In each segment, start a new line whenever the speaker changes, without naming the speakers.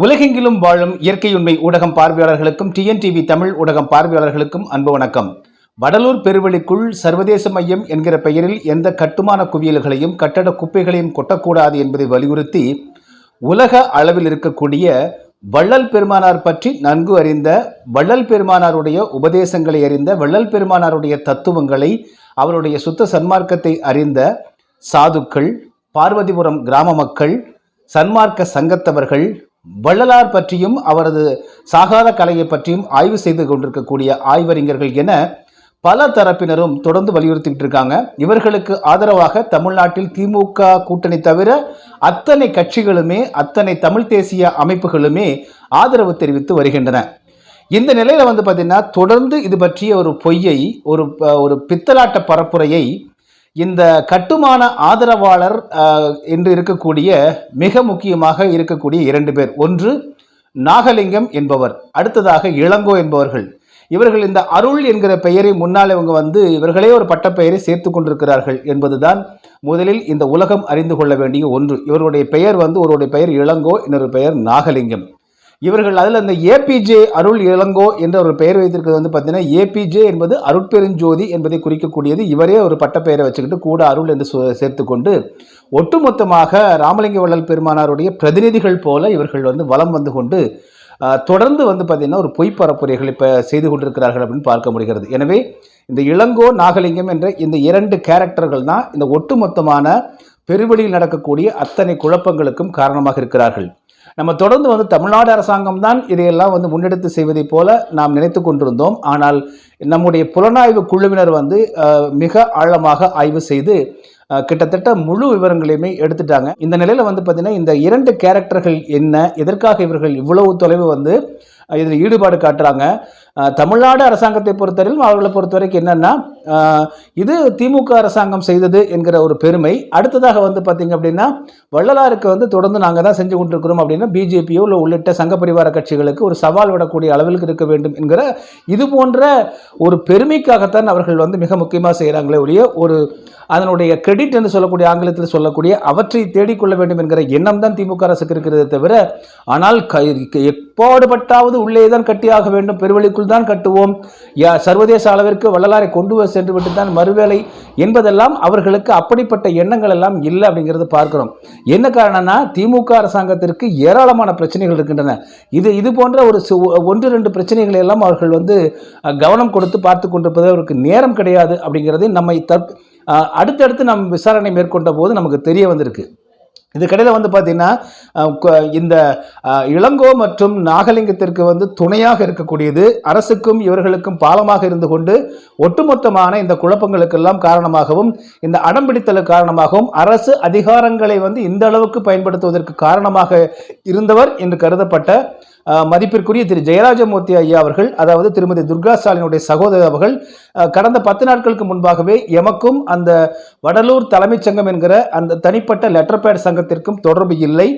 உலகெங்கிலும் வாழும் இயற்கையுண்மை ஊடகம் பார்வையாளர்களுக்கும் டிஎன்டிவி தமிழ் ஊடகம் பார்வையாளர்களுக்கும் அன்பு வணக்கம். வடலூர் பெருவெளிக்குள் சர்வதேச மையம் என்கிற பெயரில் எந்த கட்டுமான குவியல்களையும் கட்டட குப்பைகளையும் கொட்டக்கூடாது என்பதை வலியுறுத்தி உலக அளவில் இருக்கக்கூடிய வள்ளல் பெருமானார் பற்றி நன்கு அறிந்த வள்ளல் பெருமானாருடைய உபதேசங்களை அறிந்த வள்ளல் பெருமானாருடைய தத்துவங்களை அவருடைய சுத்த சன்மார்க்கத்தை அறிந்த சாதுக்கள் பார்வதிபுரம் கிராம மக்கள் சன்மார்க்க சங்கத்தவர்கள் வள்ளலார் பற்றியும் அவரது சாகாத கலையை பற்றியும் ஆய்வு செய்து கொண்டிருக்கக்கூடிய ஆய்வறிஞர்கள் என பல தரப்பினரும் தொடர்ந்து வலியுறுத்திட்டு இருக்காங்க. இவர்களுக்கு ஆதரவாக தமிழ்நாட்டில் திமுக கூட்டணி தவிர அத்தனை கட்சிகளுமே அத்தனை தமிழ் தேசிய அமைப்புகளுமே ஆதரவு தெரிவித்து வருகின்றன. இந்த நிலையில் வந்து பார்த்திங்கன்னா தொடர்ந்து இது பற்றிய ஒரு பொய்யை ஒரு ப- ஒரு பித்தலாட்ட பரப்புரையை இந்த கட்டுமான ஆதரவாளர் என்று இருக்கக்கூடிய மிக முக்கியமாக இருக்கக்கூடிய இரண்டு பேர். ஒன்று நாகலிங்கம் என்பவர் அடுத்ததாக இளங்கோ என்பவர்கள். இவர்கள் இந்த அருள் என்கிற பெயரை முன்னால் இவங்க வந்து இவர்களே ஒரு பட்டப்பெயரை சேர்த்து கொண்டிருக்கிறார்கள் என்பதுதான் முதலில் இந்த உலகம் அறிந்து கொள்ள வேண்டிய ஒன்று. இவருடைய பெயர் வந்து ஒருவருடைய பெயர் இளங்கோ இன்னொரு பெயர் நாகலிங்கம். இவர்கள் அதில் இந்த ஏபிஜே அருள் இளங்கோ என்ற ஒரு பெயர் வைத்திருக்கிறது வந்து பார்த்தீங்கன்னா ஏபிஜே என்பது அருட்பெருஞ்சோதி என்பதை குறிக்கக்கூடியது. இவரே ஒரு பட்டப்பெயரை வச்சுக்கிட்டு கூட அருள் என்று சொ- சேர்த்துக்கொண்டு ஒட்டுமொத்தமாக ராமலிங்க வள்ளல் பெருமானாருடைய பிரதிநிதிகள் போல இவர்கள் வந்து வலம் வந்து கொண்டு தொடர்ந்து வந்து பார்த்திங்கன்னா ஒரு பொய் பரப்புரைகளை இப்போ செய்து கொண்டிருக்கிறார்கள் அப்படின்னு பார்க்க முடிகிறது. எனவே இந்த இளங்கோ நாகலிங்கம் என்ற இந்த இரண்டு கேரக்டர்கள் தான் இந்த ஒட்டுமொத்தமான பெருவெளியில் நடக்கக்கூடிய அத்தனை குழப்பங்களுக்கும் காரணமாக இருக்கிறார்கள். நம்ம தொடர்ந்து வந்து தமிழ்நாடு அரசாங்கம் தான் இதையெல்லாம் வந்து முன்னெடுத்து செய்வதைப் போல நாம் நினைத்து கொண்டிருந்தோம். ஆனால் நம்முடைய புலனாய்வு குழுவினர் வந்து மிக ஆழமாக ஆய்வு செய்து கிட்டத்தட்ட முழு விவரங்களையுமே எடுத்துட்டாங்க. இந்த நிலையில் வந்து பார்த்திங்கன்னா இந்த இரண்டு கேரக்டர்கள் என்ன எதற்காக இவர்கள் இவ்வளவு தொலைவு வந்து இதில் ஈடுபாடு காட்டுறாங்க தமிழ்நாடு அரசாங்கத்தை பொறுத்தவரையிலும் அவர்களை பொறுத்த வரைக்கும் இது திமுக அரசாங்கம் செய்தது என்கிற ஒரு பெருமை. அடுத்ததாக வந்து பார்த்தீங்க அப்படின்னா வள்ளலாருக்கு வந்து தொடர்ந்து நாங்கள் தான் செஞ்சு கொண்டிருக்கிறோம் அப்படின்னா பிஜேபியோ இல்லை உள்ளிட்ட சங்க பரிவார கட்சிகளுக்கு ஒரு சவால் விடக்கூடிய அளவிற்கு இருக்க வேண்டும் என்கிற இது போன்ற ஒரு பெருமைக்காகத்தான் அவர்கள் வந்து மிக முக்கியமாக செய்கிறாங்களே ஒழிய ஒரு அதனுடைய கிரெடிட் என்று சொல்லக்கூடிய ஆங்கிலத்தில் சொல்லக்கூடிய அவற்றை தேடிக்கொள்ள வேண்டும் என்கிற எண்ணம் தான் திமுக அரசுக்கு இருக்கிறதே தவிர ஆனால் க- எப்பாடுபட்டாவது உள்ளே தான் கட்டியாக வேண்டும் பெருவழிக்குள் தான் கட்டுவோம். சர்வதேச அளவிற்கு வள்ளலாரை கொண்டு வந்து சென்று விட்டு தான் மறுவேலை என்பதெல்லாம் அவர்களுக்கு அப்படிப்பட்ட எண்ணங்கள் எல்லாம் இல்லை அப்படிங்கிறது பார்க்கிறோம். என்ன காரணம்னா திமுக அரசாங்கத்திற்கு ஏராளமான பிரச்சனைகள் இருக்கின்றன. இது இது போன்ற ஒரு ஒன்று ரெண்டு பிரச்சனைகளை எல்லாம் அவர்கள் வந்து கவனம் கொடுத்து பார்த்து கொண்டிருப்பது அவருக்கு நேரம் கிடையாது அப்படிங்கிறது நம்மை தற் அடுத்தடுத்து நம் விசாரணை மேற்கொண்ட போது நமக்கு தெரிய வந்திருக்கு. இதுக்கடையில் வந்து பார்த்தீங்கன்னா இந்த இளங்கோ மற்றும் நாகலிங்கத்திற்கு வந்து துணையாக இருக்கக்கூடியது. அரசுக்கும் இவர்களுக்கும் பாலமாக இருந்து கொண்டு ஒட்டுமொத்தமான இந்த குழப்பங்களுக்கெல்லாம் காரணமாகவும் இந்த அடம்பிடித்தலுக்கு காரணமாகவும் அரசு அதிகாரங்களை வந்து இந்த அளவுக்கு பயன்படுத்துவதற்கு காரணமாக இருந்தவர் என்று கருதப்பட்ட மதிப்பிற்குரிய திரு ஜெயராஜமூர்த்தி ஐயா அவர்கள் அதாவது திருமதி துர்கா ஸ்டாலினுடைய சகோதரர் அவர்கள் கடந்த பத்து நாட்களுக்கு முன்பாகவே எமக்கும் அந்த வடலூர் தலைமைச் சங்கம் என்கிற அந்த தனிப்பட்ட லெட்டர் பேட் சங்கத்திற்கும் தொடர்பு இல்லை.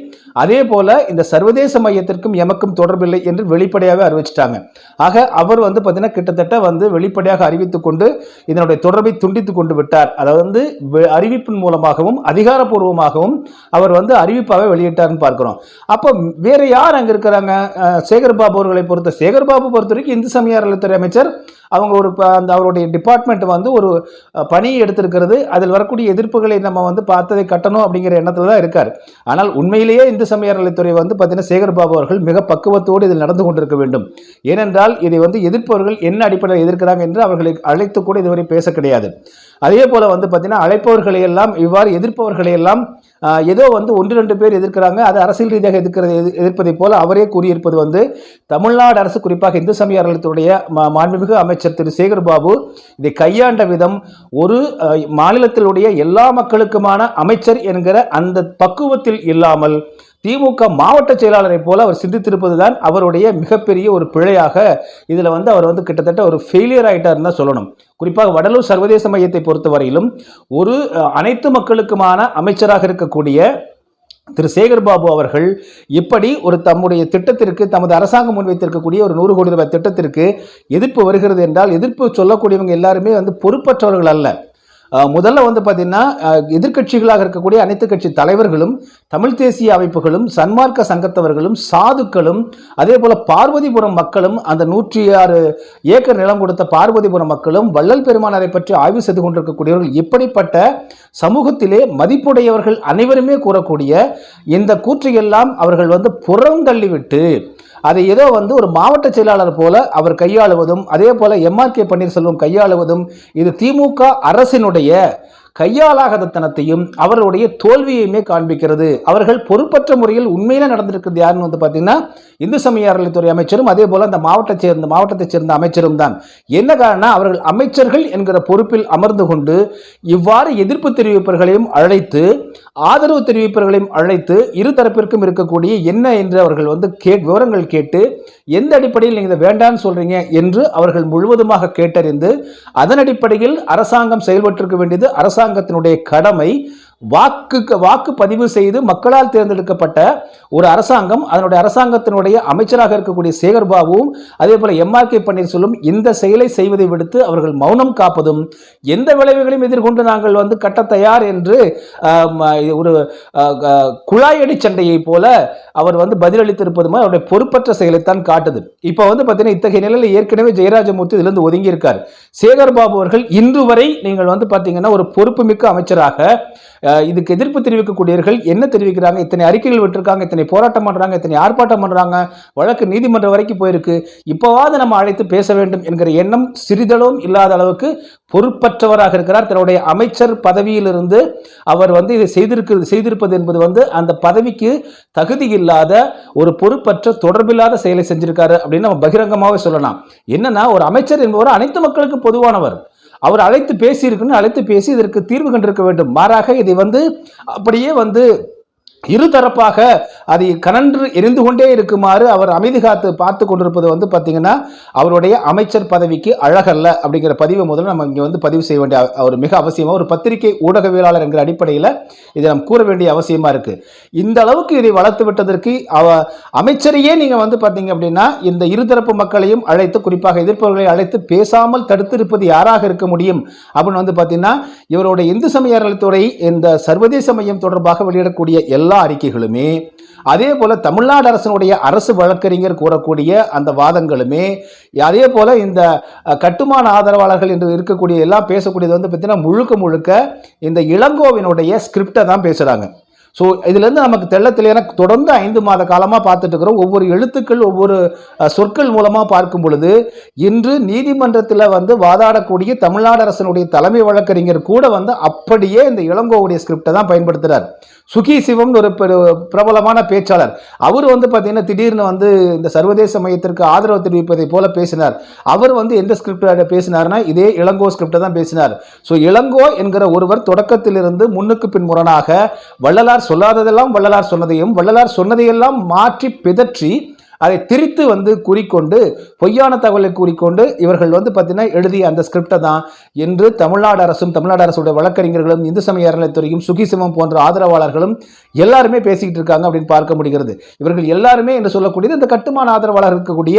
அதே போல இந்த சர்வதேச மையத்திற்கும் எமக்கும் தொடர்பில்லை என்று வெளிப்படையாக அறிவிச்சிட்டாங்க. ஆக அவர் வந்து பார்த்தீங்கன்னா கிட்டத்தட்ட வந்து வெளிப்படையாக அறிவித்துக் கொண்டு இதனுடைய தொடர்பை துண்டித்து கொண்டு விட்டார். அதாவது வந்து அறிவிப்பின் மூலமாகவும் அதிகாரப்பூர்வமாகவும் அவர் வந்து அறிவிப்பாக வெளியிட்டார்னு பார்க்கிறோம். அப்போ வேற யார் அங்கே இருக்கிறாங்க? சேகர் பாபு அவர்களை பொறுத்த சேகர் பாபு பொறுத்த வரைக்கும் இந்து சமய அறநிலைத்துறை அமைச்சர் அவங்க ஒரு அந்த அவருடைய டிபார்ட்மெண்ட் வந்து ஒரு பணி பணியை எடுத்திருக்கிறது. அதில் வரக்கூடிய எதிர்ப்புகளை நம்ம வந்து பார்த்ததை கட்டணும் அப்படிங்கிற எண்ணத்தில் தான் இருக்கார். ஆனால் உண்மையிலேயே இந்து சமய அறநிலைத்துறை வந்து பார்த்தீங்கன்னா சேகர் பாபு அவர்கள் மிக பக்குவத்தோடு இதில் நடந்து கொண்டிருக்க வேண்டும். ஏனென்றால் இதை வந்து எதிர்ப்பவர்கள் என்ன அடிப்படையில் எதிர்க்கிறாங்க என்று அவர்களை அழைத்து கூட இதுவரை பேச கிடையாது. அதே போல் வந்து பார்த்தீங்கன்னா அழைப்பவர்களை எல்லாம் இவ்வாறு எதிர்ப்பவர்களை எல்லாம் ஏதோ வந்து ஒன்று ரெண்டு பேர் எதிர்க்கிறாங்க. அது அரசியல் ரீதியாக எதிர்க்கிறது எதிர்- எதிர்ப்பதைப் போல அவரே கூறியிருப்பது வந்து தமிழ்நாடு அரசு குறிப்பாக இந்து சமய அறநிலையத்துடைய மா- மாண்புமிகு அமைச்சர் திரு சேகர் பாபு இதை கையாண்ட விதம் ஒரு மாநிலத்தினுடைய மாநிலத்திலுடைய எல்லா மக்களுக்குமான அமைச்சர் என்கிற அந்த பக்குவத்தில் இல்லாமல் திமுக மாவட்ட செயலாளரை போல அவர் சிந்தித்திருப்பது தான் அவருடைய மிகப்பெரிய ஒரு பிழையாக இதில் வந்து அவர் வந்து கிட்டத்தட்ட ஒரு ஃபெயிலியர் ஆயிட்டாருன்னு தான் சொல்லணும். குறிப்பாக வடலூர் சர்வதேச மையத்தை பொறுத்தவரையிலும் ஒரு அனைத்து மக்களுக்குமான அமைச்சராக இருக்கக்கூடிய திரு. சேகர் பாபு அவர்கள் இப்படி ஒரு தம்முடைய திட்டத்திற்கு தமது அரசாங்கம் முன்வைத்திருக்கக்கூடிய ஒரு நூறு கோடி ரூபாய் திட்டத்திற்கு எதிர்ப்பு வருகிறது என்றால் எதிர்ப்பு சொல்லக்கூடியவங்க எல்லாருமே வந்து பொறுப்பற்றவர்கள் அல்ல. முதல்ல வந்து பார்த்தீங்கன்னா எதிர்க்கட்சிகளாக இருக்கக்கூடிய அனைத்து கட்சி தலைவர்களும் தமிழ் தேசிய அமைப்புகளும் சன்மார்க்க சங்கத்தவர்களும் சாதுக்களும் அதே போல் பார்வதிபுரம் மக்களும் அந்த நூற்றி ஆறு ஏக்கர் நிலம் கொடுத்த பார்வதிபுரம் மக்களும் வள்ளல் பெருமானாரை பற்றி ஆய்வு செய்து கொண்டிருக்கக்கூடியவர்கள் இப்படிப்பட்ட சமூகத்திலே மதிப்புடையவர்கள் அனைவருமே கூறக்கூடிய இந்த கூற்றையெல்லாம் அவர்கள் வந்து புறந்தள்ளிவிட்டு அதை ஏதோ வந்து ஒரு மாவட்ட செயலாளர் போல அவர் கையாளுவதும் அதே போல எம்ஆர் கே பன்னீர்செல்வம் கையாளுவதும் இது திமுக அரசினுடைய கையாளாகதனத்தையும் அவர்களுடைய தோல்வியையுமே காண்பிக்கிறது. அவர்கள் பொறுப்பற்ற முறையில் உண்மையில நடந்திருக்கிறது யாருன்னு வந்து பார்த்தீங்கன்னா இந்து சமய அறநிலைத்துறை அமைச்சரும் அதே போல அந்த மாவட்ட சேர்ந்த மாவட்டத்தைச் சேர்ந்த அமைச்சரும் தான். என்ன காரணம் அவர்கள் அமைச்சர்கள் என்கிற பொறுப்பில் அமர்ந்து கொண்டு இவ்வாறு எதிர்ப்பு தெரிவிப்பவர்களையும் அழைத்து ஆதரவு தெரிவிப்பவர்களையும் அழைத்து இரு தரப்பிற்கும் இருக்கக்கூடிய என்ன என்று அவர்கள் வந்து கே விவரங்கள் கேட்டு எந்த அடிப்படையில் நீங்கள் இதை வேண்டாம்னு சொல்கிறீங்க என்று அவர்கள் முழுவதுமாக கேட்டறிந்து அதன் அடிப்படையில் அரசாங்கம் செயல்பட்டிருக்க வேண்டியது அரசாங்கத்தினுடைய கடமை. வாக்கு வாக்கு பதிவு செய்து மக்களால் தேர்ந்தெடுக்கப்பட்ட ஒரு அரசாங்கம் அதனுடைய அரசாங்கத்தினுடைய அமைச்சராக இருக்கக்கூடிய சேகர் பாபுவும் அதே போல எம்ஆர் கே பன்னீர்செல்வம் இந்த செயலை செய்வதை விடுத்து அவர்கள் மௌனம் காப்பதும் எந்த விளைவுகளையும் எதிர்கொண்டு நாங்கள் வந்து கட்ட தயார் என்று ஒரு குழாயடி சண்டையை போல அவர் வந்து பதிலளித்திருப்பதுமா அவருடைய பொறுப்பற்ற செயலைத்தான் காட்டுது. இப்போ வந்து பார்த்தீங்கன்னா இத்தகைய நிலையில் ஏற்கனவே ஜெயராஜமூர்த்தி இதிலிருந்து ஒதுங்கி இருக்கார் சேகர் பாபு அவர்கள் இன்று வரை நீங்கள் வந்து பார்த்தீங்கன்னா ஒரு பொறுப்புமிக்க அமைச்சராக இதுக்கு எதிர்ப்பு தெரிவிக்கக்கூடியவர்கள் என்ன தெரிவிக்கிறாங்க? இத்தனை அறிக்கைகள் விட்டுருக்காங்க இத்தனை போராட்டம் பண்ணுறாங்க இத்தனை ஆர்ப்பாட்டம் பண்ணுறாங்க வழக்கு நீதிமன்றம் வரைக்கும் போயிருக்கு. இப்போவாவது நம்ம அழைத்து பேச வேண்டும் என்கிற எண்ணம் சிறிதளவும் இல்லாத அளவுக்கு பொறுப்பற்றவராக இருக்கிறார். தன்னுடைய அமைச்சர் பதவியிலிருந்து அவர் வந்து இதை செய்திருக்கிறது செய்திருப்பது என்பது வந்து அந்த பதவிக்கு தகுதி இல்லாத ஒரு பொறுப்பற்ற தொடர்பில்லாத செயலை செஞ்சிருக்காரு அப்படின்னு நம்ம பகிரங்கமாகவே சொல்லலாம். என்னன்னா ஒரு அமைச்சர் என்பவர் அனைத்து மக்களுக்கு பொதுவானவர். அவர் அழைத்து பேசியிருக்குன்னு அழைத்து பேசி இதற்கு தீர்வு கண்டிருக்க வேண்டும். மாறாக இதை வந்து அப்படியே வந்து இருதரப்பாக அதை கனன்று எரிந்து கொண்டே இருக்குமாறு அவர் அமைதி காத்து பார்த்து கொண்டிருப்பது வந்து பார்த்தீங்கன்னா அவருடைய அமைச்சர் பதவிக்கு அழகல்ல அப்படிங்கிற பதிவை முதல்ல நம்ம இங்கே வந்து பதிவு செய்ய வேண்டிய அவர் மிக அவசியமாக ஒரு பத்திரிகை ஊடகவியலாளர் என்கிற அடிப்படையில் இதை நாம் கூற வேண்டிய அவசியமாக இருக்குது இந்த அளவுக்கு இதை வளர்த்து விட்டதற்கு அவ அமைச்சரையே நீங்கள் வந்து பார்த்தீங்க அப்படின்னா இந்த இருதரப்பு மக்களையும் அழைத்து குறிப்பாக எதிர்ப்பவர்களை அழைத்து பேசாமல் தடுத்திருப்பது யாராக இருக்க முடியும்? அப்படின்னு வந்து பார்த்தீங்கன்னா இவருடைய இந்து சமய அறநிலைத்துறை இந்த சர்வதேச மையம் தொடர்பாக வெளியிடக்கூடிய எல்லா அறிக்கைகளுமே அதே போல தமிழ்நாடு அரசினுடைய அரசு வழக்கறிஞர் கூறக்கூடிய அந்த வாதங்களுமே அதே போல இந்த கட்டுமான ஆதரவாளர்கள் என்று இருக்கக்கூடிய எல்லாம் பேசக்கூடியது வந்து பார்த்தீங்கன்னா முழுக்க முழுக்க இந்த இளங்கோவினுடைய ஸ்கிரிப்டை தான் பேசுறாங்க. ஸோ இதுலேருந்து நமக்கு தெள்ள தெளிவான தொடர்ந்து ஐந்து மாத காலமாக பார்த்துட்டு இருக்கிறோம் ஒவ்வொரு எழுத்துக்கள் ஒவ்வொரு சொற்கள் மூலமாக பார்க்கும் பொழுது இன்று நீதிமன்றத்தில் வந்து வாதாடக்கூடிய தமிழ்நாடு அரசனுடைய தலைமை வழக்கறிஞர் கூட வந்து அப்படியே இந்த இளங்கோவுடைய ஸ்கிரிப்டை தான் பயன்படுத்துகிறார் சுகி சிவம்னு ஒரு பிரபலமான பேச்சாளர். அவர் வந்து பார்த்தீங்கன்னா திடீர்னு வந்து இந்த சர்வதேச மையத்திற்கு ஆதரவு தெரிவிப்பதை போல பேசினார். அவர் வந்து எந்த ஸ்கிரிப்ட் பேசினார்னா இதே இளங்கோ ஸ்கிரிப்டை தான் பேசினார். ஸோ இளங்கோ என்கிற ஒருவர் தொடக்கத்திலிருந்து முன்னுக்கு பின் முரணாக வள்ளலார் சொல்லாததெல்லாம் வள்ளலார் சொன்னதையும் வள்ளலார் சொன்னதையெல்லாம் மாற்றி பிதற்றி அதை திரித்து வந்து கூறிக்கொண்டு பொய்யான தகவலை கூறிக்கொண்டு இவர்கள் வந்து பார்த்தீங்கன்னா எழுதிய அந்த ஸ்கிரிப்டை தான். என்று தமிழ்நாடு அரசும் தமிழ்நாடு அரசுடைய வழக்கறிஞர்களும் இந்து சமய அறநிலைத்துறையும் சுகிசிமம் போன்ற ஆதரவாளர்களும் எல்லாருமே பேசிக்கிட்டு இருக்காங்க அப்படின்னு பார்க்க முடிகிறது. இவர்கள் எல்லாருமே என்று சொல்லக்கூடியது இந்த கட்டுமான ஆதரவாளர் இருக்கக்கூடிய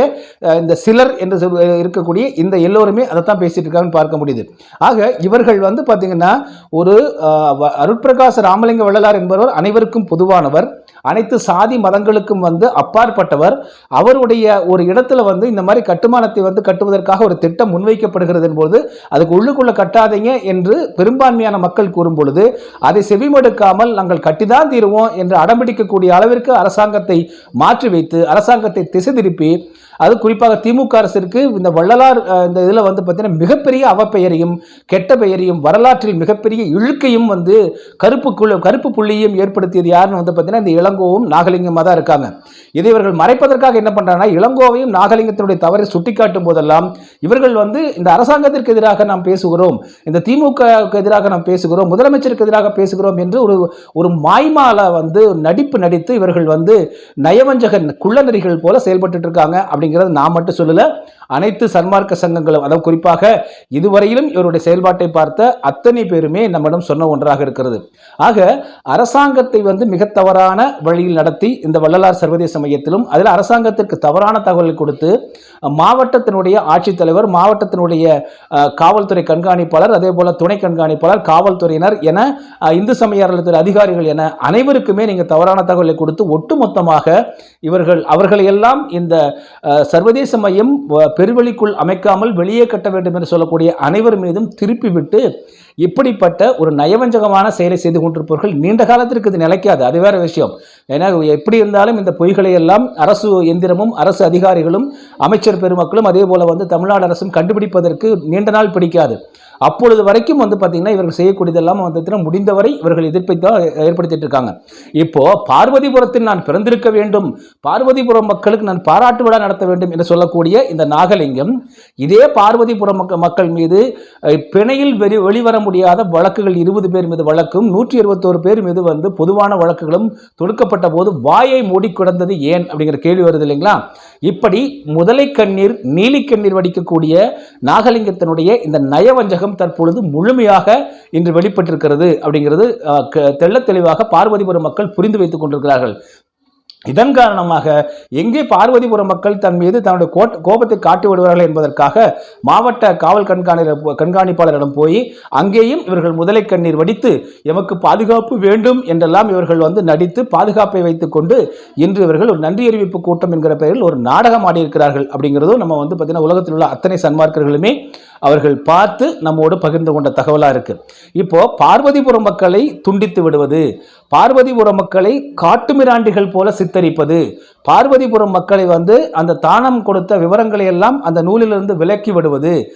இந்த சிலர் என்று இருக்கக்கூடிய இந்த எல்லோருமே அதை தான் பேசிட்டு இருக்காங்கன்னு பார்க்க முடியுது. ஆக இவர்கள் வந்து பார்த்தீங்கன்னா ஒரு அருட்பிரகாச ராமலிங்க வள்ளலார் என்பவர் அனைவருக்கும் பொதுவானவர். அனைத்து சாதி மதங்களுக்கும் வந்து அப்பாற்பட்டவர். அவருடைய ஒரு இடத்துல வந்து இந்த மாதிரி கட்டுமானத்தை வந்து கட்டுவதற்காக ஒரு திட்டம் முன்வைக்கப்படுகிறது போது அதுக்கு உள்ளுக்குள்ள கட்டாதீங்க என்று பெரும்பான்மையான மக்கள் கூறும் பொழுது அதை செவிமடுக்காமல் நாங்கள் கட்டிதான் தீருவோம் என்று அடம்பிடிக்கக்கூடிய அளவிற்கு அரசாங்கத்தை மாற்றி வைத்து அரசாங்கத்தை திசை திருப்பி அது குறிப்பாக திமுக அரசிற்கு இந்த வள்ளலார் இந்த இதில் வந்து பார்த்தீங்கன்னா மிகப்பெரிய அவப்பெயரையும் கெட்ட பெயரையும் வரலாற்றில் மிகப்பெரிய இழுக்கையும் வந்து கருப்பு குழு கருப்பு புள்ளியும் ஏற்படுத்தியது யாருன்னு வந்து பார்த்தீங்கன்னா இந்த இளங்கோவும் நாகலிங்கமாக தான் இருக்காங்க. இதை இவர்கள் மறைப்பதற்காக என்ன பண்ணுறாங்கன்னா இளங்கோவையும் நாகலிங்கத்தினுடைய தவறை சுட்டிக்காட்டும் போதெல்லாம் இவர்கள் வந்து இந்த அரசாங்கத்திற்கு எதிராக நாம் பேசுகிறோம் இந்த திமுகவுக்கு எதிராக நாம் பேசுகிறோம் முதலமைச்சருக்கு எதிராக பேசுகிறோம் என்று ஒரு ஒரு மாய்மால வந்து நடிப்பு நடித்து இவர்கள் வந்து நயவஞ்சக குள்ளநெறிகள் போல செயல்பட்டு இருக்காங்க. அப்படிங்கிறது நான் மட்டும் சொல்லல. அனைத்து சன்மார்க்க சங்கங்களும் அதாவது குறிப்பாக இதுவரையிலும் இவருடைய செயல்பாட்டை பார்த்த அத்தனை பேருமே நம்மிடம் சொன்ன ஒன்றாக இருக்கிறது. ஆக அரசாங்கத்தை வந்து மிக தவறான வழியில் நடத்தி இந்த வள்ளலார் சர்வதேச மையத்திலும் அதில் அரசாங்கத்திற்கு தவறான தகவல் கொடுத்து மாவட்டத்தினுடைய ஆட்சித்தலைவர் மாவட்டத்தினுடைய காவல்துறை கண்காணிப்பாளர் அதே போல துணை கண்காணிப்பாளர் காவல்துறையினர் என இந்து சமய அறநிலையத்துறை அதிகாரிகள் என அனைவருக்குமே நீங்க தவறான தகவலை கொடுத்து ஒட்டுமொத்தமாக இவர்கள் அவர்களையெல்லாம் இந்த சர்வதேச மையம் வ- பெருவெளிக்குள் அமைக்காமல் வெளியே கட்ட வேண்டும் என்று சொல்லக்கூடிய அனைவர் மீதும் திருப்பி விட்டு இப்படிப்பட்ட ஒரு நயவஞ்சகமான செயலை செய்து கொண்டிருப்பவர்கள் நீண்ட காலத்திற்கு இது நிலைக்காது. அது வேற விஷயம். ஏன்னா எப்படி இருந்தாலும் இந்த பொய்களை எல்லாம் அரசு எந்திரமும் அரசு அதிகாரிகளும் அமைச்சர் பெருமக்களும் அதே போல வந்து தமிழ்நாடு அரசும் கண்டுபிடிப்பதற்கு நீண்ட நாள் பிடிக்காது. அப்பொழுது வரைக்கும் வந்து பார்த்தீங்கன்னா இவர்கள் செய்யக்கூடியதெல்லாம் வந்து முடிந்தவரை இவர்கள் எதிர்ப்பை தான் ஏற்படுத்திட்டு இருக்காங்க. இப்போ பார்வதிபுரத்தில் நான் பிறந்திருக்க வேண்டும் பார்வதிபுரம் மக்களுக்கு நான் பாராட்டு விழா நடத்த வேண்டும் என்று சொல்லக்கூடிய இந்த நாகலிங்கம் இதே பார்வதிபுரம் மக்க- மக்கள் மீது பிணையில் வெளி வெளிவர முடியாத வழக்குகள் இருபது பேர் மீது வழக்கும் நூற்றி இருபத்தோரு பேர் மீது வந்து பொதுவான வழக்குகளும் தொடுக்கப்பட்ட போது வாயை மூடி கிடந்தது ஏன் அப்படிங்கிற கேள்வி வருது இல்லைங்களா? இப்படி முதலை கண்ணீர் நீலி கண்ணீர் வடிக்கக்கூடிய நாகலிங்கத்தினுடைய இந்த நயவஞ்சகம் தற்பொழுது முழுமையாக இன்று வெளிப்பட்டிருக்கிறது அப்படிங்கிறது தெள்ள தெள்ளத் தெளிவாக பார்வதிபுரம் மக்கள் புரிந்து வைத்துக் கொண்டிருக்கிறார்கள். இதன் காரணமாக எங்கே பார்வதிபுர மக்கள் தன் மீது தன்னுடைய கோட் கோபத்தை காட்டி விடுவார்கள் என்பதற்காக மாவட்ட காவல் கண்காணி கண்காணிப்பாளரிடம் போய் அங்கேயும் இவர்கள் முதலை கண்ணீர் வடித்து எமக்கு பாதுகாப்பு வேண்டும் என்றெல்லாம் இவர்கள் வந்து நடித்து பாதுகாப்பை வைத்துக்கொண்டு இன்று இவர்கள் ஒரு நன்றி அறிவிப்பு கூட்டம் என்கிற பெயரில் ஒரு நாடகம் ஆடியிருக்கிறார்கள் அப்படிங்கிறதும் நம்ம வந்து பார்த்தீங்கன்னா உலகத்தில் உள்ள அத்தனை சன்மார்க்கர்களுமே அவர்கள் பார்த்து நம்மோடு பகிர்ந்து கொண்ட தகவலாக இருக்குது இப்போ பார்வதிபுரம் மக்களை துண்டித்து விடுவது பார்வதிபுரம் மக்களை காட்டுமிராண்டிகள் போல சித்தரிப்பது பார்வதிபுரம் மக்களை வந்து அந்த தானம் கொடுத்த விவரங்களை எல்லாம் அந்த நூலிலிருந்து விலக்கி விடுவது.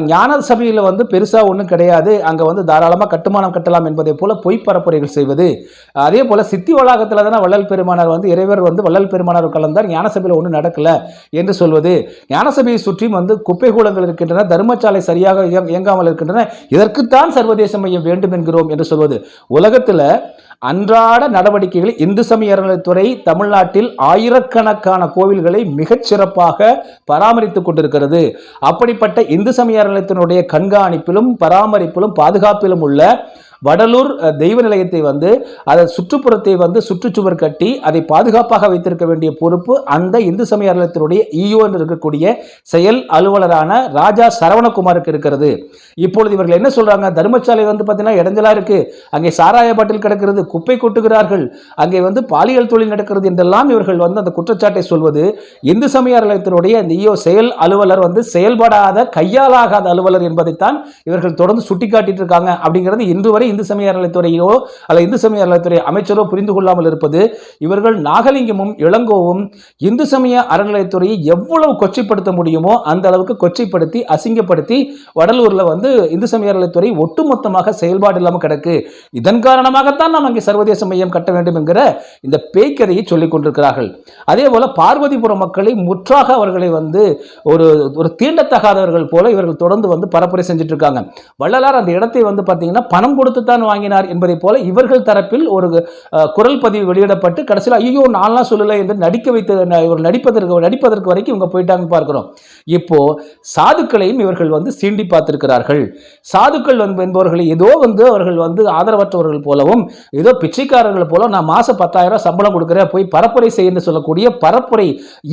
ஞான சபையில் வந்து பெருசாக ஒன்றும் கிடையாது. அங்கே வந்து தாராளமாக கட்டுமானம் கட்டலாம் என்பதை போல பொய் பரப்புரைகள் செய்வது. அதே போல் சித்தி வளாகத்தில் தானே வள்ளல் பெருமானார் வந்து இறைவர் வந்து வள்ளல் பெருமானார் கலந்தார் ஞான சபையில் ஒன்றும் நடக்கலை என்று சொல்வது. ஞான சபையை சுற்றியும் வந்து குப்பை கூலங்கள் இருக்கின்றன தர்மசாலை சரியாக இயங்க- இயங்காமல் இருக்கின்றன இதற்குத்தான் சர்வதேச மையம் வேண்டும் என்கிறோம் என்று சொல்வது. உலகத்தில் அன்றாட நடவடிக்கைகள் இந்து சமய அறநிலைத்துறை தமிழ்நாட்டில் ஆயிரக்கணக்கான கோவில்களை மிகச் சிறப்பாக பராமரித்துக் கொண்டிருக்கிறது. அப்படிப்பட்ட இந்து சமய அறநிலையத்தினுடைய கண்காணிப்பிலும் பராமரிப்பிலும் பாதுகாப்பிலும் உள்ள வடலூர் தெய்வ நிலையத்தை வந்து அதை சுற்றுப்புறத்தை வந்து சுற்றுச்சுவர் கட்டி அதை பாதுகாப்பாக வைத்திருக்க வேண்டிய பொறுப்பு அந்த இந்து சமய அறநிலையத்தினுடைய இஓ என்று இருக்கக்கூடிய செயல் அலுவலரான ராஜா சரவணகுமாருக்கு இருக்கிறது. இப்பொழுது இவர்கள் என்ன சொல்றாங்க? தர்மசாலை வந்து பார்த்தீங்கன்னா இடைஞ்சலா இருக்கு. அங்கே சாராய பாட்டில் கிடக்கிறது குப்பை கொட்டுகிறார்கள். அங்கே வந்து பாலியல் தொழில் நடக்கிறது என்றெல்லாம் இவர்கள் வந்து அந்த குற்றச்சாட்டை சொல்வது. இந்து சமய அறநிலையத்தினுடைய அந்த ஈயோ செயல் அலுவலர் வந்து செயல்படாத கையாலாகாத அலுவலர் என்பதைத்தான் இவர்கள் தொடர்ந்து சுட்டிக்காட்டிட்டு இருக்காங்க. அப்படிங்கிறது இன்று வரை இந்து சமய அறநிலைத்துறையோ அல்ல இந்து சமய அறநிலைத்துறை அமைச்சரோ புரிந்து கொள்ளாமல் இருப்பது இவர்கள் நாகலிங்கமும் இளங்கோவும் இந்து சமய அறநிலையத்துறையை எவ்வளவு கொச்சைப்படுத்த முடியுமோ அந்த அளவுக்கு கொச்சைப்படுத்தி அசிங்கப்படுத்தி வடலூர்ல வந்து இந்து சமய அறநிலைத்துறை ஒட்டுமொத்தமாக செயல்பாடு இல்லாமல் கிடக்கு. இதன் காரணமாகத்தான் நாம் அங்கே சர்வதேச மையம் கட்ட வேண்டும் என்கிற இந்த பேய்க்கதையை சொல்லிக் கொண்டிருக்கிறார்கள். அதே போல பார்வதிபுரம் மக்களை முற்றாக அவர்களை வந்து ஒரு ஒரு தீண்டத்தகாதவர்கள் போல இவர்கள் தொடர்ந்து வந்து பரப்புரை செஞ்சுட்டு இருக்காங்க. வள்ளலார் அந்த இடத்தை வந்து பார்த்தீங்கன்னா பணம் கொடுத்து தான் வாங்கினார் என்பதை போல இவர்கள் தரப்பில் ஒரு குரல் பதிவு வெளியிடப்பட்டு கடைசியில் ஐயோ நான்லாம் சொல்லலை என்று நடிக்க வைத்து இவர் நடிப்பதற்கு நடிப்பதற்கு வரைக்கும் இவங்க போயிட்டாங்கன்னு பார்க்கிறோம். இப்போ சாதுக்களையும் இவர்கள் வந்து சீண்டி பார்த்திருக்கிறார்கள். சாதுக்கள் வந்து என்பவர்களை ஏதோ வந்து அவர்கள் வந்து ஆதரவற்றவர்கள் போலவும் ஏதோ பிச்சைக்காரர்கள் போல நான் மாதம் பத்தாயிரம் ரூபாய் சம்பளம் கொடுக்குறேன் போய் பரப்புரை செய்யன்னு சொல்லக்கூடிய பரப்புரை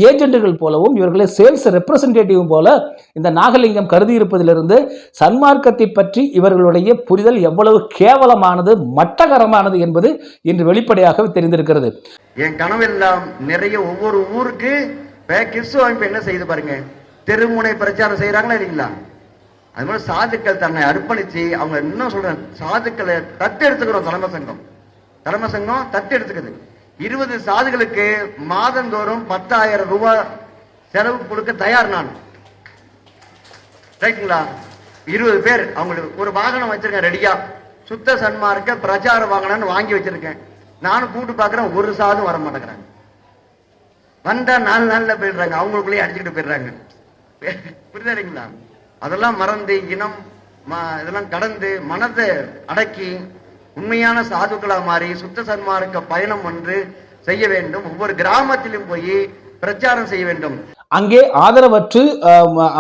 ஏஜென்ட்டுகள் போலவும் இவர்களை சேல்ஸ் ரெப்ரசன்டேட்டிவ் போல இந்த நாகலிங்கம் கருதி இருப்பதிலிருந்து சன்மார்க்கத்தை பற்றி இவர்களுடைய புரிதல் எவ்வளவு கேவலமானது மட்டகரமானது என்பது இன்று வெளிப்படையாக தெரிந்திருக்கிறது.
என் கனவெல்லாம் நிறைய ஒவ்வொரு ஊருக்கு கிறிஸ்துவ அமைப்பு என்ன செய்து பாருங்க? தெருமுனை பிரச்சாரம் செய்யறாங்களா இல்லைங்களா? அது மாதிரி சாதுக்கள் தன்னை அர்ப்பணிச்சு அவங்க இன்னும் சொல்றேன் சாதுக்களை தத்து எடுத்துக்கிறோம் தலைமை சங்கம். தலைமை சங்கம் தத்து எடுத்துக்குது. இருபது சாதுகளுக்கு மாதந்தோறும் பத்தாயிரம் ரூபாய் செலவு கொடுக்க தயார் நான். ரைட்டுங்களா? இருபது பேர் அவங்களுக்கு ஒரு வாகனம் வச்சிருக்கேன் ரெடியா. சுத்த சன்மார்க்க பிரச்சார வாகனம்னு வாங்கி வச்சிருக்கேன். நானும் கூட்டு பார்க்கறேன் ஒரு சாதும் வர மாட்டேங்கிறாங்க. வந்தா நாலு நாள்ல போயிடுறாங்க. அவங்களுக்குள்ளேயே அடிச்சுக்கிட்டு போயிடுறாங்க. புரியுதா இல்லைங்களா அதெல்லாம் மறந்து இனம் ம- இதெல்லாம் கடந்து மனதை அடக்கி உண்மையான சாதுக்களா மாறி சுத்த சன்மார்க்க பயணம் ஒன்று செய்ய வேண்டும். ஒவ்வொரு கிராமத்திலும் போய் பிரச்சாரம் செய்ய வேண்டும்.
அங்கே ஆதரவற்று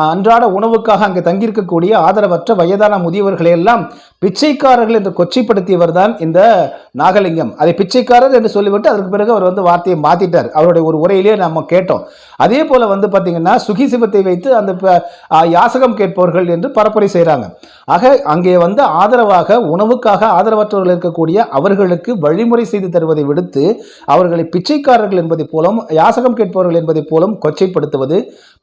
அன்றாட உணவுக்காக அங்கே தங்கியிருக்கக்கூடிய ஆதரவற்ற வயதான முதியவர்களை எல்லாம் பிச்சைக்காரர்கள் என்று கொச்சைப்படுத்தியவர் தான் இந்த நாகலிங்கம். அதை பிச்சைக்காரர் என்று சொல்லிவிட்டு அதற்கு பிறகு அவர் வந்து வார்த்தையை மாத்திட்டார். அவருடைய ஒரு உரையிலேயே நம்ம கேட்டோம். அதே போல வந்து பார்த்தீங்கன்னா சுகி சிவத்தை வைத்து அந்த ப- யாசகம் கேட்பவர்கள் என்று பரப்புரை செய்கிறாங்க ஆக அங்கே வந்து ஆதரவாக உணவுக்காக ஆதரவற்றவர்கள் இருக்கக்கூடிய அவர்களுக்கு வழிமுறை செய்து தருவதை விடுத்து அவர்களை பிச்சைக்காரர்கள் என்பதை போலும் யாசகம் கேட்பவர்கள் என்பதை போலும் கொச்சைப்படுத்த பயன்படுத்துவது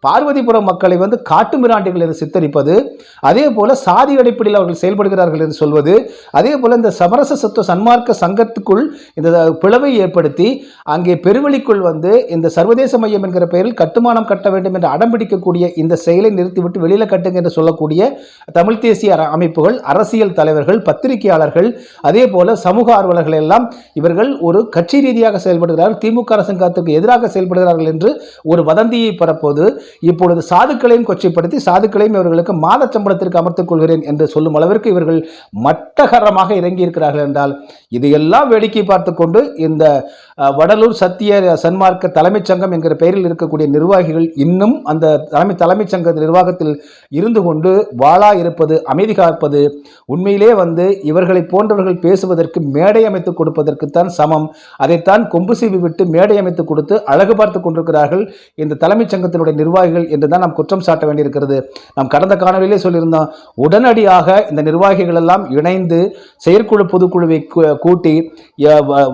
பார்வதிபுரம் மக்களை வந்து காட்டு மிராண்டிகள் என்று சித்தரிப்பது அதே போல சாதி அடிப்படையில் அவர்கள் செயல்படுகிறார்கள் என்று சொல்வது அதே போல இந்த சமரச சத்துவ சன்மார்க்க சங்கத்துக்குள் இந்த பிளவை ஏற்படுத்தி அங்கே பெருவெளிக்குள் வந்து இந்த சர்வதேச மையம் என்கிற பெயரில் கட்டுமானம் கட்ட வேண்டும் என்று அடம்பிடிக்கக்கூடிய இந்த செயலை நிறுத்திவிட்டு வெளியில கட்டுங்க என்று சொல்லக்கூடிய தமிழ் தேசிய அமைப்புகள் அரசியல் தலைவர்கள் பத்திரிகையாளர்கள் அதே போல சமூக ஆர்வலர்கள் எல்லாம் இவர்கள் ஒரு கட்சி ரீதியாக செயல்படுகிறார்கள் திமுக அரசாங்கத்துக்கு எதிராக செயல்படுகிறார்கள் என்று ஒரு வதந்தியை பரப்போது இப்பொழுது சாதுக்களையும் கொச்சைப்படுத்தி சாதுக்களையும் இவர்களுக்கு மாத சம்பளத்திற்கு அமர்த்திக் கொள்கிறேன் என்று சொல்லும் அளவிற்கு இவர்கள் மட்டகரமாக இறங்கி இருக்கிறார்கள் என்றால் இதையெல்லாம் வேடிக்கை பார்த்து கொண்டு இந்த வடலூர் சத்திய சன்மார்க்க தலைமைச் சங்கம் என்கிற பெயரில் இருக்கக்கூடிய நிர்வாகிகள் இன்னும் அந்த தலைமை தலைமைச் சங்க நிர்வாகத்தில் இருந்து கொண்டு வாளா இருப்பது அமைதி காப்பது உண்மையிலே வந்து இவர்களை போன்றவர்கள் பேசுவதற்கு மேடை அமைத்து கொடுப்பதற்குத்தான் சமம். அதைத்தான் கொம்பு சீவி விட்டு மேடை அமைத்து கொடுத்து அழகு பார்த்து கொண்டிருக்கிறார்கள் இந்த தலைமைச் சங்கத்தினுடைய நிர்வாகிகள் என்று தான் நாம் குற்றம் சாட்ட வேண்டியிருக்கிறது. நாம் கடந்த காணொலியிலே சொல்லியிருந்தோம் உடனடியாக இந்த நிர்வாகிகள் எல்லாம் இணைந்து செயற்குழு பொதுக்குழுவை கூட்டி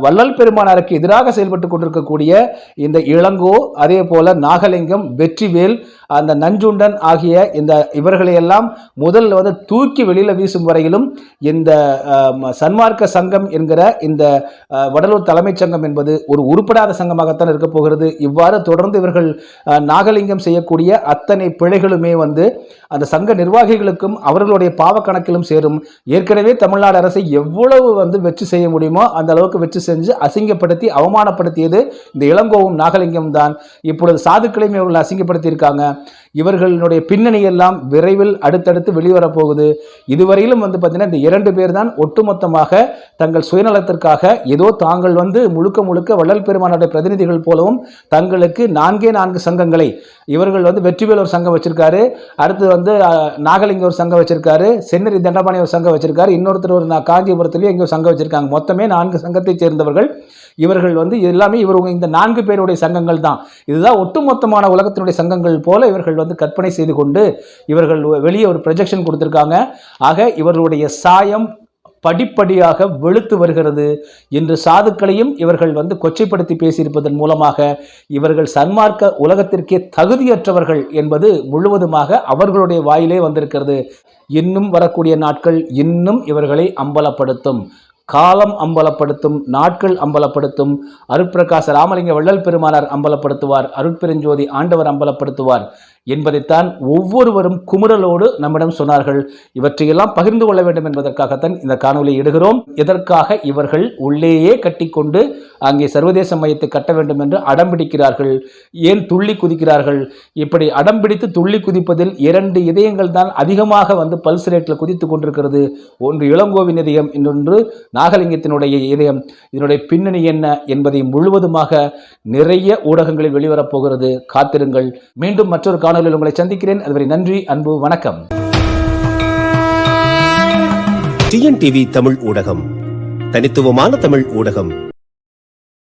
வள்ளல் பெருமானாருக்கு எதிராக செயல்பட்டு கொண்டிருக்கக்கூடிய இந்த இளங்கோ அதே போல நாகலிங்கம் வெற்றிவேல் அந்த நஞ்சுண்டன் ஆகிய இந்த இவர்களையெல்லாம் முதல்ல வந்து தூக்கி வெளியில் வீசும் வரையிலும் இந்த சன்மார்க்க சங்கம் என்கிற இந்த வடலூர் தலைமைச் சங்கம் என்பது ஒரு உருப்படாத சங்கமாகத்தான் இருக்க போகிறது இவ்வாறு தொடர்ந்து இவர்கள் நாகலிங்கம் செய்யக்கூடிய அத்தனை பிழைகளுமே வந்து அந்த சங்க நிர்வாகிகளுக்கும் அவர்களுடைய பாவ கணக்கிலும் சேரும். ஏற்கனவே தமிழ்நாடு அரசை எவ்வளவு வந்து வெற்றி செய்ய முடியுமோ அந்த அளவுக்கு வெற்றி செஞ்சு அசிங்கப்படுத்தி அவமானப்படுத்தியது இந்த இளங்கோவும் நாகலிங்கம் தான். இப்பொழுது சாதுக்களையும் இவர்கள் அசிங்கப்படுத்தியிருக்காங்க. இவர்களுடைய பின்னணி எல்லாம் விரைவில் அடுத்தடுத்து வெளிவரப்போகுது. இதுவரையிலும் வந்து பார்த்தீங்கன்னா இந்த இரண்டு பேர் தான் ஒட்டுமொத்தமாக தங்கள் சுயநலத்திற்காக ஏதோ தாங்கள் வந்து முழுக்க முழுக்க வள்ளல் பெருமானுடைய பிரதிநிதிகள் போலவும் தங்களுக்கு நான்கே நான்கு சங்கங்களை இவர்கள் வந்து வெற்றிவேல் ஒரு சங்கம் வச்சிருக்காரு. அடுத்து வந்து அஹ், ஒரு சங்கம் வச்சிருக்காரு. சென்னரி தண்டபாணி ஒரு சங்கம் வச்சிருக்காரு. இன்னொருத்தர் ஒரு நான் காஞ்சிபுரத்துலேயும் எங்கேயோ சங்கம் வச்சிருக்காங்க. மொத்தமே நான்கு சங்கத்தைச் சேர்ந்தவர்கள். இவர்கள் வந்து எல்லாமே இவர் இந்த நான்கு பேருடைய சங்கங்கள் தான். இதுதான் ஒட்டுமொத்தமான உலகத்தினுடைய சங்கங்கள் போல இவர்கள் வந்து கற்பனை செய்து கொண்டு இவர்கள் வெளியே ஒரு ப்ரொஜெக்ஷன் கொடுத்துருக்காங்க. ஆக இவர்களுடைய சாயம் படிப்படியாக வெளுத்து வருகிறது இன்று சாதுக்களையும் இவர்கள் வந்து கொச்சைப்படுத்தி பேசியிருப்பதன் மூலமாக இவர்கள் சன்மார்க்க உலகத்திற்கே தகுதியற்றவர்கள் என்பது முழுவதுமாக அவர்களுடைய வாயிலே வந்திருக்கிறது. இன்னும் வரக்கூடிய நாட்கள் இன்னும் இவர்களை அம்பலப்படுத்தும். காலம் அம்பலப்படுத்தும் நாட்கள் அம்பலப்படுத்தும். அருட்பிரகாச ராமலிங்க வள்ளல் பெருமானார் அம்பலப்படுத்துவார் அருட்பெருஞ்சோதி ஆண்டவர் அம்பலப்படுத்துவார். என்பதைத்தான் ஒவ்வொருவரும் குமுறலோடு நம்மிடம் சொன்னார்கள். இவற்றையெல்லாம் பகிர்ந்து கொள்ள வேண்டும் என்பதற்காகத்தான் இந்த காணொலியை இடுகிறோம். இதற்காக இவர்கள் உள்ளேயே கட்டிக்கொண்டு அங்கே சர்வதேச மையத்தை கட்ட வேண்டும் என்று அடம்பிடிக்கிறார்கள் ஏன் துள்ளி குதிக்கிறார்கள்? இப்படி அடம்பிடித்து துள்ளி குதிப்பதில் இரண்டு இதயங்கள் தான் அதிகமாக வந்து பல்ஸ் ரேட்டில் குதித்து கொண்டிருக்கிறது. ஒன்று இளங்கோவின் இதயம் இன்னொன்று நாகலிங்கத்தினுடைய இதயம். இதனுடைய பின்னணி என்ன என்பதை முழுவதுமாக நிறைய ஊடகங்களில் வெளிவரப் போகிறது. காத்திருங்கள். மீண்டும் மற்றொரு காணொலியில் உங்களை சந்திக்கிறேன். அதுவரை நன்றி அன்பு வணக்கம்.
டிஎன்டிவி தமிழ் ஊடகம். தனித்துவமான தமிழ் ஊடகம்.